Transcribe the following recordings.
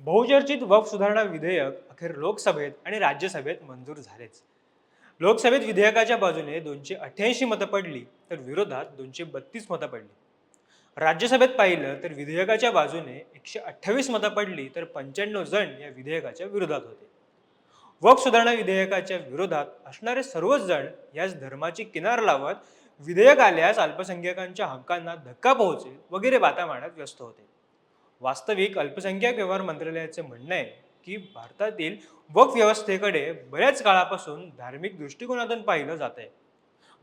बहुचर्चित वक्फ सुधारणा विधेयक अखेर लोकसभेत आणि राज्यसभेत मंजूर झालेच. लोकसभेत विधेयकाच्या बाजूने दोनशे अठ्ठ्याऐंशी मतं पडली तर विरोधात दोनशे बत्तीस मतं पडली. राज्यसभेत पाहिलं तर विधेयकाच्या बाजूने एकशे अठ्ठावीस मतं पडली तर पंच्याण्णव जण या विधेयकाच्या विरोधात होते. वक्फ सुधारणा विधेयकाच्या विरोधात असणारे सर्वच जण याच धर्माची किनार लावत विधेयक आल्यास अल्पसंख्याकांच्या हक्कांना धक्का पोहोचेल वगैरे बाता मांडत व्यस्त होते. वास्तविक अल्पसंख्याक व्यवहार मंत्रालयाचे म्हणणं आहे की भारतातील वक्फ व्यवस्थेकडे बऱ्याच काळापासून धार्मिक दृष्टिकोनातून पाहिलं जात आहे.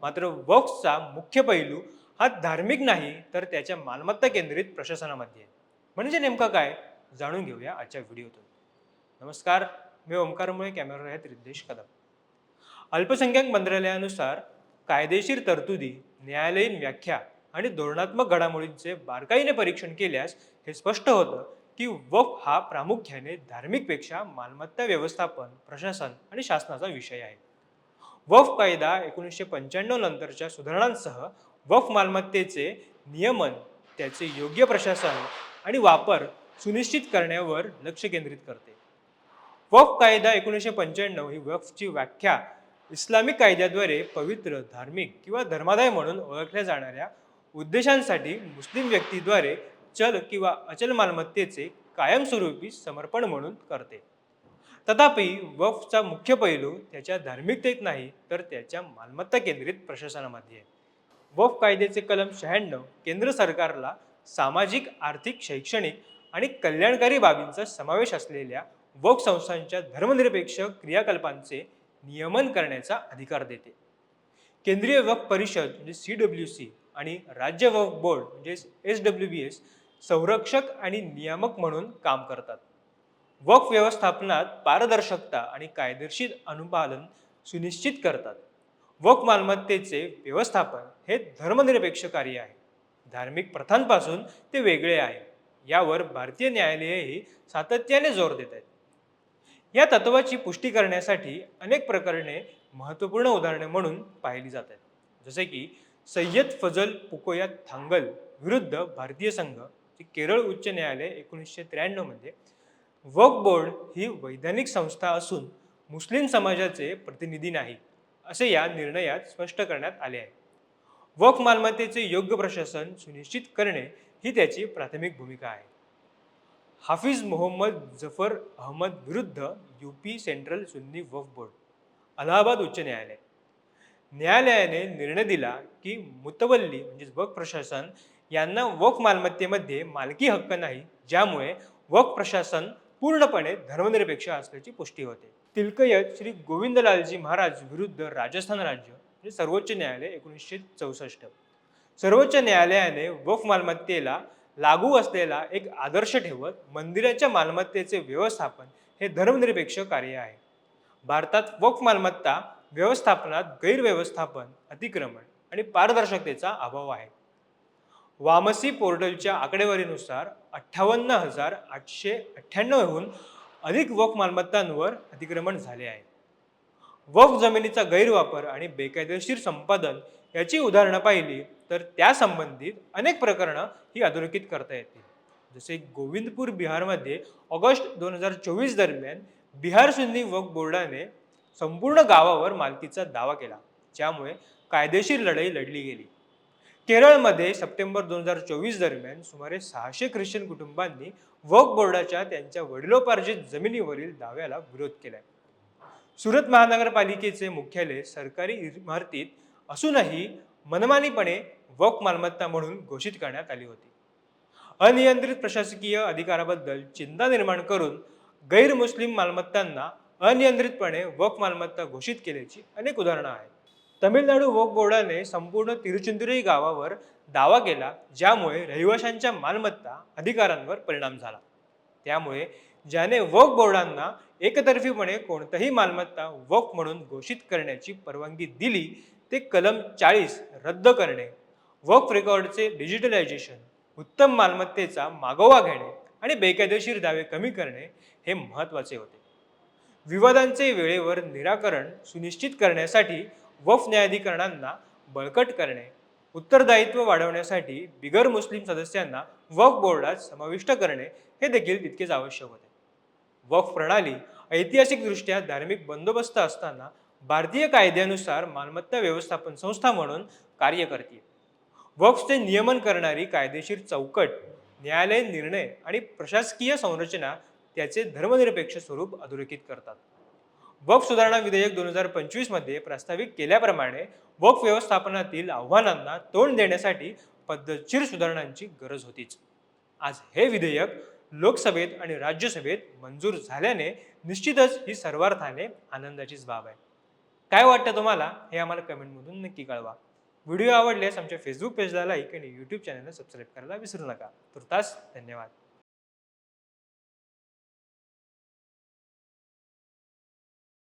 मात्र वक्फचा मुख्य पैलू हा धार्मिक नाही तर त्याच्या मालमत्ता केंद्रित प्रशासनामध्ये आहे. म्हणजे नेमकं काय? जाणून घेऊया आजच्या व्हिडिओतून. नमस्कार मी ओंकारमुळे कॅमेरा आहेत रिद्देश कदम. अल्पसंख्याक मंत्रालयानुसार कायदेशीर तरतुदी न्यायालयीन व्याख्या आणि धोरणात्मक घडामोडींचे बारकाईने परीक्षण केल्यास हे स्पष्ट होतं की वफ हा प्रामुख्याने धार्मिकपेक्षा मालमत्ता व्यवस्थापन प्रशासन आणि शासनाचा विषय आहे. वफ कायदा एकोणीसशे पंच्याण्णव नंतरच्या सुधारणांसह वफ मालमत्तेचे नियमन त्याचे योग्य प्रशासन आणि वापर सुनिश्चित करण्यावर लक्ष केंद्रित करते. वफ कायदा एकोणीसशे पंच्याण्णव ही वफची व्याख्या इस्लामिक कायद्याद्वारे पवित्र धार्मिक किंवा धर्मादाय म्हणून ओळखल्या जाणाऱ्या उद्देशांसाठी मुस्लिम व्यक्तीद्वारे चल किंवा अचल मालमत्तेचे कायमस्वरूपी समर्पण म्हणून करते. तथापि वफचा मुख्य पैलू त्याच्या धार्मिकतेत नाही तर त्याच्या मालमत्ता केंद्रित प्रशासनामध्ये आहे. वफ कायद्याचे कलम शहाण्णव केंद्र सरकारला सामाजिक आर्थिक शैक्षणिक आणि कल्याणकारी बाबींचा समावेश असलेल्या वफ संस्थांच्या धर्मनिरपेक्ष क्रियाकल्पांचे नियमन करण्याचा अधिकार देते. केंद्रीय वक्फ परिषद म्हणजे सी डब्ल्यू सी आणि राज्य वक्फ बोर्ड म्हणजे एस डब्ल्यू बी एस संरक्षक आणि नियामक म्हणून काम करतात. वक्फ व्यवस्थापनात पारदर्शकता आणि कायदेशीर अनुपालन सुनिश्चित करतात. वक्फ मालमत्तेचे व्यवस्थापन हे धर्मनिरपेक्ष कार्य आहे. धार्मिक प्रथांपासून ते वेगळे आहे. यावर भारतीय न्यायालयेही सातत्याने जोर देत आहेत. या तत्वाची पुष्टी करण्यासाठी अनेक प्रकरणे महत्त्वपूर्ण उदाहरणे म्हणून पाहिली जात आहेत. जसे की सय्यद फजल पुकोया थांगल विरुद्ध भारतीय संघ जे केरळ उच्च न्यायालय एकोणीसशे त्र्याण्णवमध्ये वक्फ बोर्ड ही वैधानिक संस्था असून मुस्लिम समाजाचे प्रतिनिधी नाही असे या निर्णयात स्पष्ट करण्यात आले आहे. वक्फ मालमत्तेचे योग्य प्रशासन सुनिश्चित करणे ही त्याची प्राथमिक भूमिका आहे. हाफिज मोहम्मद जफर अहमद विरुद्ध यूपी सेंट्रल सुन्नी वक्फ बोर्ड अलाहाबाद उच्च न्यायालय. न्यायालयाने निर्णय दिला की मुतवल्ली म्हणजेच वक प्रशासन यांना वक मालमत्तेमध्ये मालकी हक्क नाही ज्यामुळे वक प्रशासन पूर्णपणे धर्मनिरपेक्ष असल्याची पुष्टी होते. तिलकयत श्री गोविंदलालजी महाराज विरुद्ध राजस्थान राज्य म्हणजे सर्वोच्च न्यायालय एकोणीसशे चौसष्ट. सर्वोच्च न्यायालयाने वक मालमत्तेला लागू असलेला एक आदर्श ठेवत मंदिराच्या मालमत्तेचे व्यवस्थापन हे धर्मनिरपेक्ष कार्य आहे. भारतात वक्फ मालमत्ता व्यवस्थापनात गैरव्यवस्थापन अतिक्रमण आणि पारदर्शकतेचा अभाव आहे. वामसी पोर्टलच्या आकडेवारीनुसार अठ्ठावन्न हजार आठशे अठ्ठ्याण्णवहून अधिक वक मालमत्तांवर अतिक्रमण झाले आहे. वफ जमिनीचा गैरवापर आणि बेकायदेशीर संपादन याची उदाहरणं पाहिली तर त्या संबंधित अनेक प्रकरणं ही अधोरेखित करता येतील. जसे गोविंदपूर बिहारमध्ये ऑगस्ट दोन हजार चोवीस दरम्यान बिहार सुन्नी वक्फ बोर्डाने संपूर्ण गावावर मालकीचा दावा केला ज्यामुळे कायदेशीर लढाई लढली गेली. केरळमध्ये सप्टेंबर दोन हजार चोवीस दरम्यान सुमारे सहाशे ख्रिश्चन कुटुंबांनी वक बोर्डाच्या त्यांच्या वडिलोपार्जित जमिनीवरील दाव्याला विरोध केलाय. सुरत महानगरपालिकेचे मुख्यालय सरकारी इमारतीत असूनही मनमानीपणे वक मालमत्ता म्हणून घोषित करण्यात आली होती. अनियंत्रित प्रशासकीय अधिकाराबद्दल चिंता निर्माण करून गैरमुस्लिम मालमत्तांना अनियंत्रितपणे वक मालमत्ता घोषित केल्याची अनेक उदाहरणं आहेत. तमिळनाडू वक बोर्डाने संपूर्ण तिरुचिंतुरई गावावर दावा केला ज्यामुळे रहिवाशांच्या मालमत्ता अधिकारांवर परिणाम झाला. त्यामुळे ज्याने वक बोर्डांना एकतर्फीपणे कोणतीही मालमत्ता वक म्हणून घोषित करण्याची परवानगी दिली ते कलम चाळीस रद्द करणे वक्फ रेकॉर्डचे डिजिटलायझेशन उत्तम मालमत्तेचा मागोवा घेणे आणि बेकायदेशीर दावे कमी करणे हे महत्त्वाचे होते. विवादांचे वेळेवर निराकरण सुनिश्चित करण्यासाठी वफ न्यायाधिकरणांना बळकट करणे उत्तरदायित्व वाढवण्यासाठी बिगर मुस्लिम सदस्यांना वफ बोर्डात समाविष्ट करणे हे देखील तितकेच आवश्यक होते. वफ प्रणाली ऐतिहासिकदृष्ट्या धार्मिक बंदोबस्त असताना भारतीय कायद्यानुसार मालमत्ता व्यवस्थापन संस्था म्हणून कार्य करते. वक्फचे नियमन करणारी कायदेशीर चौकट न्यायालयीन निर्णय आणि प्रशासकीय संरचना त्याचे धर्मनिरपेक्ष स्वरूप अधोरेखित करतात. वक्फ सुधारणा विधेयक दोन हजार पंचवीसमध्ये प्रस्तावित केल्याप्रमाणे वक्फ व्यवस्थापनातील आव्हानांना तोंड देण्यासाठी पद्धतशीर सुधारणांची गरज होतीच. आज हे विधेयक लोकसभेत आणि राज्यसभेत मंजूर झाल्याने निश्चितच ही सर्वार्थाने आनंदाचीच बाब आहे. काय वाटतं तुम्हाला? हे आम्हाला कमेंटमधून नक्की कळवा. व्हिडिओ आवडल्यास आमच्या फेसबुक पेजला लाईक आणि यूट्यूब चॅनलला सबस्क्राईब करायला विसरू नका. तुर्तास धन्यवाद.